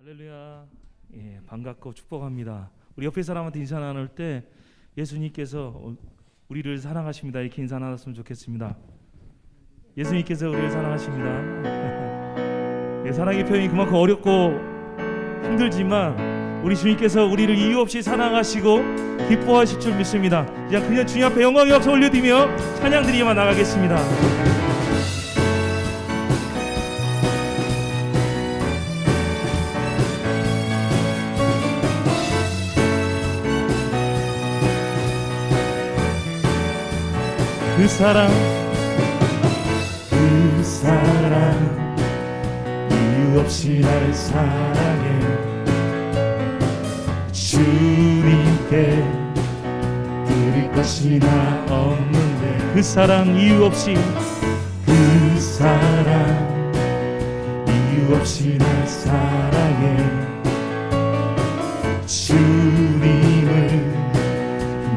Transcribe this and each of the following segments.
할렐루야. 예, 반갑고 축복합니다. 우리 옆에 사람한테 인사 나눌 때 예수님께서 어, 우리를 사랑하십니다. 이렇게 인사 나눴으면 좋겠습니다. 예수님께서 우리를 사랑하십니다. 예, 사랑의 표현이 그만큼 어렵고 힘들지만 우리 주님께서 우리를 이유 없이 사랑하시고 기뻐하실 줄 믿습니다. 그냥 그냥 주님 앞에 영광의 박수 올려드리며 찬양 드리기만 나가겠습니다. 그 사랑 그 사랑. 이유 없이 날 사랑해. 주님께 드릴 것이 나 없는데 그 사랑 이유 없이 그 사랑. 이유 없이 날 사랑해. 주님을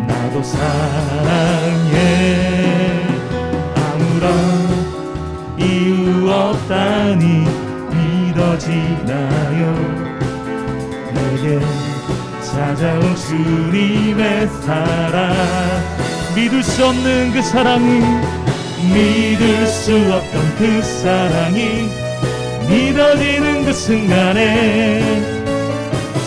나도 사랑해 주님의 사랑. 믿을 수 없는 그 사랑이 믿을 수 없던 그 사랑이 믿어지는 그 순간에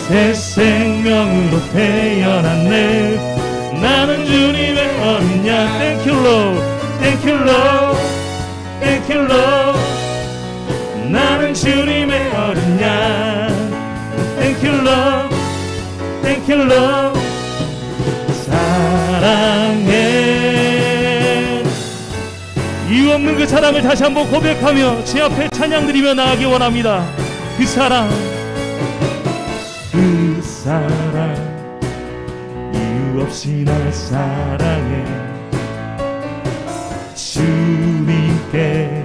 새 생명으로 태어났네. 나는 주님의 어린 양. Thank you Lord. Thank you Lord. Thank you Lord. 나는 주님의 어린 양. Thank you Lord Thank you Lord 사랑해. 이유 없는 그 사랑을 다시 한번 고백하며 제 앞에 찬양 드리며 나가기 원합니다. 그 사랑. 그 사랑. 이유 없이 날 사랑해. 주님께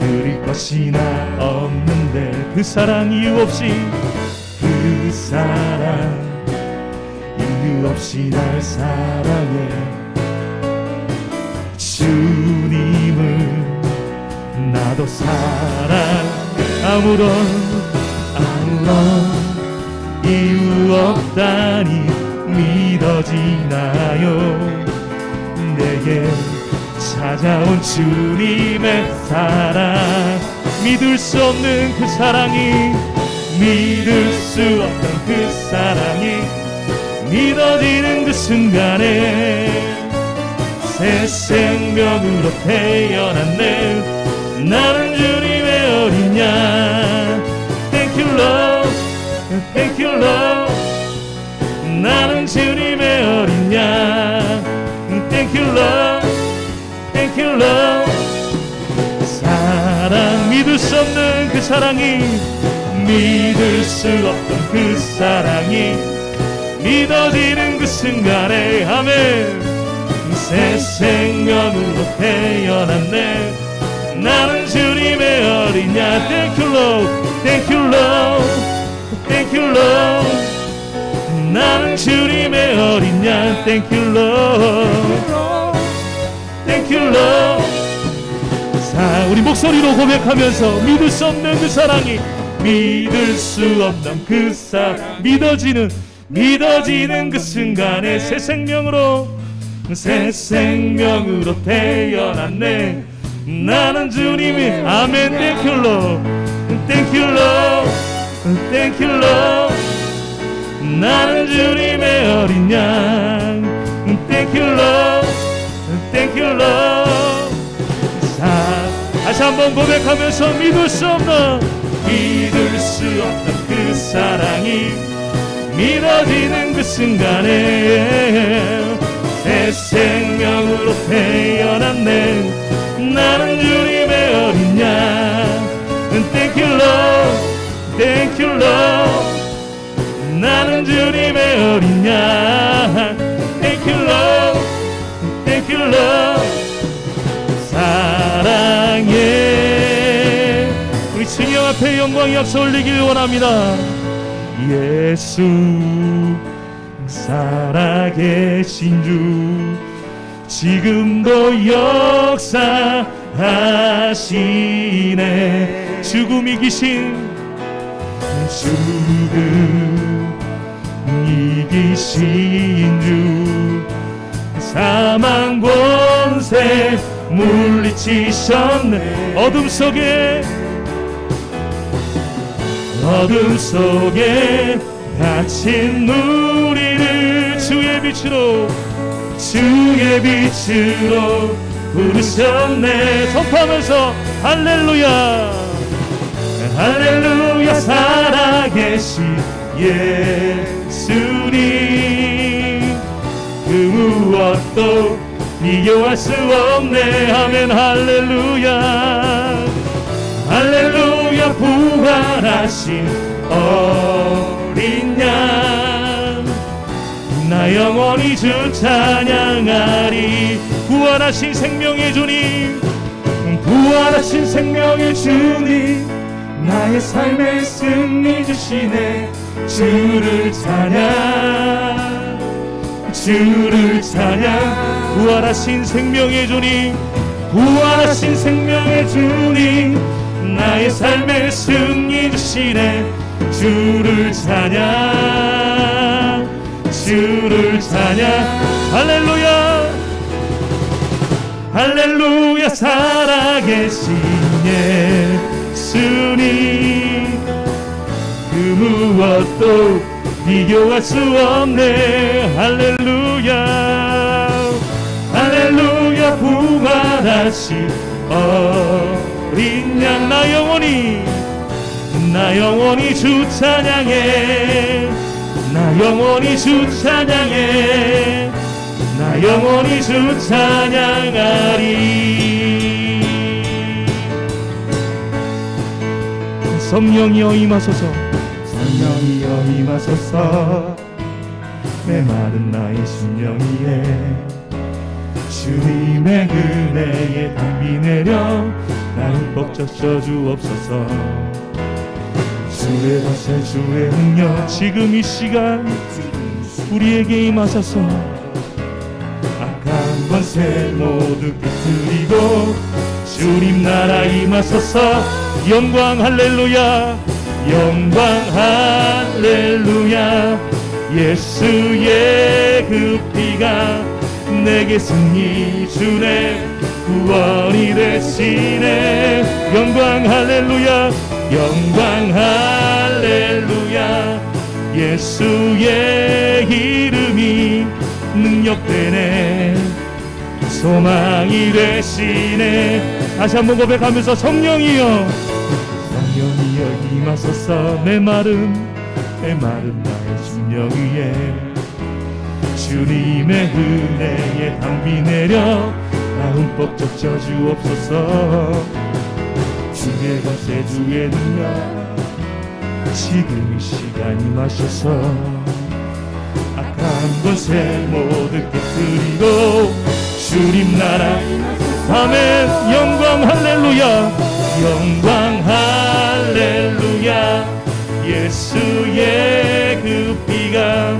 드릴 것이 나 없는데 그 사랑 이유 없이 그 사랑. 이유 없이 날 사랑해. 주님을 나도 사랑. 아무런 아무런 이유 없다니 믿어지나요. 내게 찾아온 주님의 사랑. 믿을 수 없는 그 사랑이 믿을 수 없던 그 사랑이 믿어지는 그 순간에 새 생명으로 태어났네. 나는 주님의 어린 양 Thank you Lord. Thank you Lord. 나는 주님의 어린 양 Thank you Lord. Thank you Lord. 사랑 믿을 수 없는 그 사랑이 믿을 수 없던 그 사랑이 믿어지는 그 순간에 아멘. 새 생명으로 태어났네. 나는 주님의 어린 양 Thank you Lord. Thank you Lord. Thank you Lord. 나는 주님의 어린 양 Thank you Lord. Thank you Lord. 자 우리 목소리로 고백하면서 믿을 수 없는 그 사랑이 믿을 수 없는 그 사랑 믿어지는 믿어지는 그 순간에 새 생명으로 새 생명으로 태어났네. 나는 주님이 아멘. Thank you Lord. Thank you Lord. 나는 주님의 어린 양. Thank you Lord. 자 다시 한번 고백하면서 믿을 수 없는 믿을 수 없는 그 사랑이 믿어지는 그 순간에 새 생명으로 태어났네. 나는 주님 앞에 영광의 박수 올리길 원합니다. 예수 살아계신 주 지금도 역사하시네. 죽음 이 기신 죽음 이기신 주 사망 권세 물리치셨네. 어둠 속에 어둠 속에 갇힌 우리를 주의 빛으로 주의 빛으로 부르셨네. 선포하면서 할렐루야. 할렐루야 살아계신 예수님. 그 무엇도 비교할 수 없네. 하면 할렐루야. 할렐루야 부활하신 어린 양나 영원히 주 찬양하리 부활하신 생명의 주님 부활하신 생명의 주님 나의 삶의 승리 주시네. 주를 찬양 주를 찬양. 부활하신 생명의 주님 부활하신 생명의 주님 나의 삶의 승리 주시네. 주를 찬양 주를 찬양. 할렐루야. 할렐루야 살아계신 예수님 그 무엇도 비교할 수 없네. 할렐루야. 할렐루야 부활하신 어 린양나 영원히 나 영원히 주 찬양해. 나 영원히 주 찬양해. 나 영원히 주 찬양하리. 성령이여 임하소서. 성령이여 임하소서. 내 마른 나의 심령 위에. 주님의 은혜에 담비 내려 나 흠뻑 젖혀 주옵소서. 주의 권세 주의 능력. 지금 이 시간 우리에게 임하소서. 악한 권세 모두 깨뜨리고 주님 나라 임하소서. 영광 할렐루야. 영광 할렐루야. 예수의 그 피가 내게 승리 주네 구원이 되시네. 영광 할렐루야. 영광 할렐루야. 예수의 이름이 능력되네. 소망이 되시네. 다시 한번 고백하면서 성령이여. 성령이여 임하소서. 내 마름 내 마름 나의 심령 위에. 주님의 은혜에 담비 내려 나 흠뻑 적셔 주옵소서. 주의 권세 주의 능력 지금 이 시간 임하셔서. 악한 권세 모두 깨뜨리고 주님 나라 아멘. 영광 할렐루야. 영광 할렐루야. 예수의 그 피가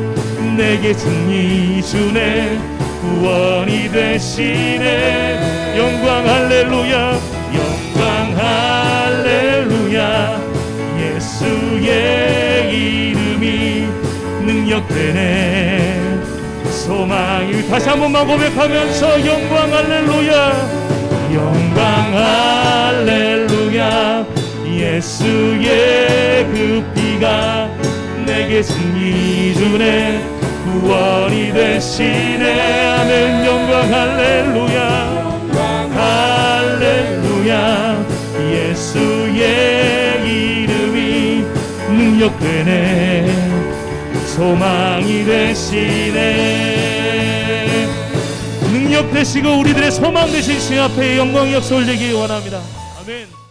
내게 승리 주네 구원이 되시네. 영광 할렐루야. 영광 할렐루야. 예수의 이름이 능력되네. 소망이 다시 한 번만 고백하면서 영광 할렐루야. 영광 할렐루야. 예수의 그 피가 내게 승리 주네 구원이 되시네. 아멘. 영광 할렐루야. 할렐루야. 예수의 이름이 능력되네. 소망이 되시네. 능력 되시고 우리들의 소망 되신 신 앞에 영광 역사 올리기 원합니다. 아멘